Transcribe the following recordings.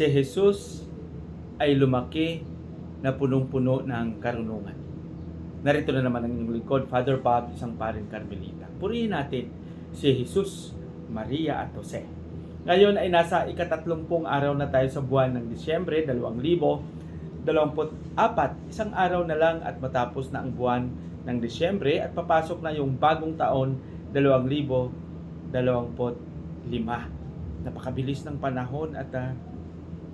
Si Jesus ay lumaki na punong-puno ng karunungan. Narito na naman ang inyong lingkod, Father Bob, isang parin Carmelita. Purihin natin si Jesus, Maria at Jose. Ngayon ay nasa ikatatlumpung araw na tayo sa buwan ng Disyembre, 2024, isang araw na lang at matapos na ang buwan ng Disyembre at papasok na yung bagong taon, 2025. Napakabilis ng panahon at ah,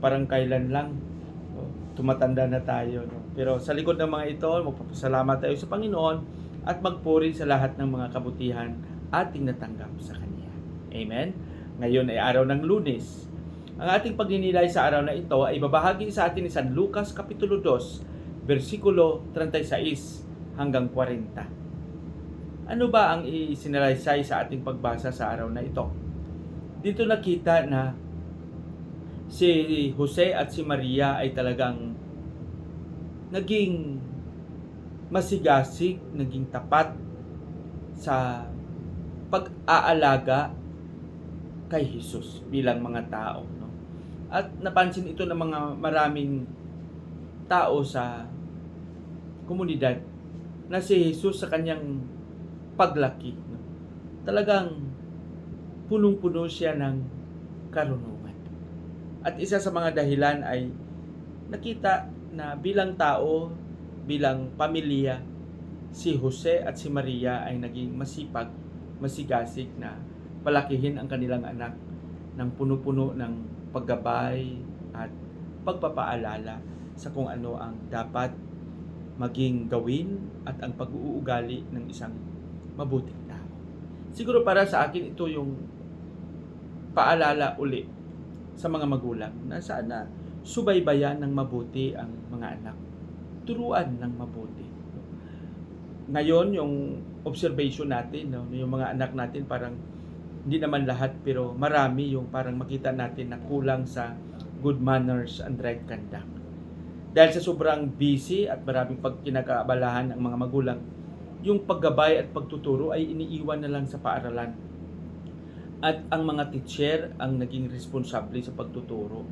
parang kailan lang tumatanda na tayo. No? Pero sa likod ng mga ito, magpapasalamat tayo sa Panginoon at magpuri sa lahat ng mga kabutihan ating natanggap sa Kanya. Amen? Ngayon ay araw ng lunes. Ang ating pagninilay sa araw na ito ay babahagi sa atin ni San Lucas Kapitulo 2, versikulo 36 hanggang 40. Ano ba ang isinalaysay sa ating pagbasa sa araw na ito? Dito nakita na si Jose at si Maria ay talagang naging masigasig, naging tapat sa pag-aalaga kay Jesus bilang mga tao. No? At napansin ito ng mga maraming tao sa komunidad na si Jesus sa kanyang paglaki. No? Talagang punong-puno siya ng karunungan. At isa sa mga dahilan ay nakita na bilang tao, bilang pamilya, si Jose at si Maria ay naging masipag, masigasig na palakihin ang kanilang anak ng puno-puno ng paggabay at pagpapaalala sa kung ano ang dapat maging gawin at ang pag-uugali ng isang mabuting tao. Siguro para sa akin ito yung paalala uli sa mga magulang na sana subaybayan ng mabuti ang mga anak. Turuan ng mabuti. Ngayon, yung observation natin, no, yung mga anak natin parang hindi naman lahat pero marami yung parang makita natin na kulang sa good manners and right conduct. Dahil sa sobrang busy at maraming pagkinakaabalahan ng mga magulang, yung paggabay at pagtuturo ay iniiwan na lang sa paaralan. At ang mga teacher ang naging responsable sa pagtuturo.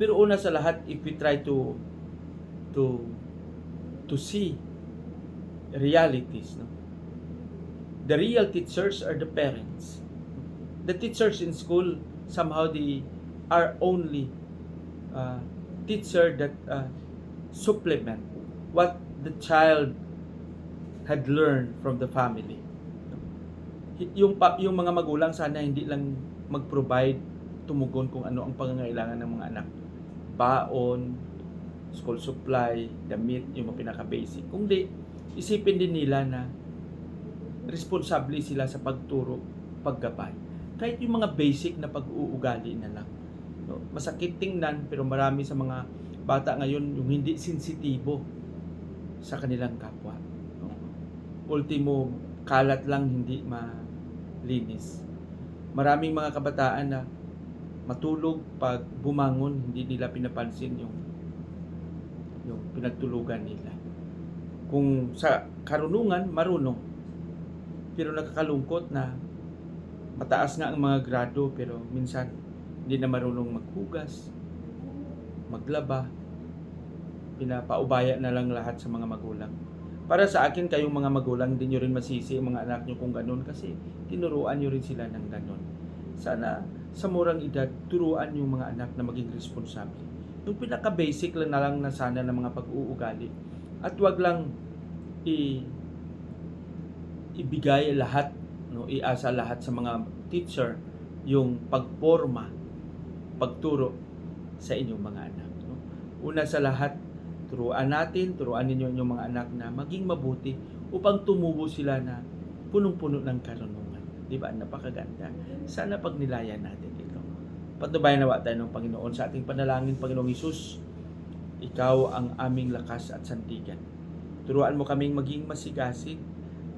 Pero una sa lahat, if we try to to to see realities, no? the real teachers are the parents. The teachers in school somehow they are only uh, teacher that uh, supplement what the child had learned from the family. Yung yung mga magulang sana hindi lang mag-provide tumugon kung ano ang pangangailangan ng mga anak. Baon, school supply, damit, yung mga pinaka-basic. Kung di, isipin din nila na responsable sila sa pagturo, paggabay. Kahit yung mga basic na pag-uugali na lang. No? Masakit tingnan pero marami sa mga bata ngayon yung hindi sensitibo sa kanilang kapwa. No? Ultimo, kalat lang hindi malinis. Maraming mga kabataan na matulog pag bumangon, hindi nila pinapansin yung yung pinagtulugan nila. Kung sa karunungan, marunong. Pero nakakalungkot na mataas nga ang mga grado pero minsan hindi na marunong maghugas, maglaba, pinapaubaya na lang lahat sa mga magulang. Para sa akin, kayong mga magulang, hindi nyo rin masisi ang mga anak nyo kung ganun kasi tinuruan nyo rin sila ng ganun. Sana sa murang edad, turuan yung mga anak na maging responsable. Yung pinaka-basic lang na lang na sana ng mga pag-uugali. At wag lang i ibigay lahat, no, iasa lahat sa mga teacher yung pagporma, pagturo sa inyong mga anak. No? Una sa lahat, turuan natin, turuan ninyo yung mga anak na maging mabuti upang tumubo sila na punong-puno ng karunungan. Di ba? Napakaganda. Sana pagnilayan natin ito. Patubayan nawa tayo ng Panginoon sa ating panalangin, Panginoong Isus. Ikaw ang aming lakas at santigan. Turuan mo kaming maging masigasig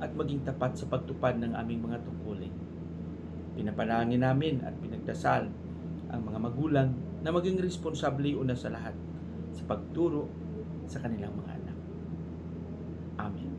at maging tapat sa pagtupad ng aming mga tungkulin. Pinapanalangin namin at pinagdasal ang mga magulang na maging responsable una sa lahat sa pagturo sa kanilang mga anak. Amen.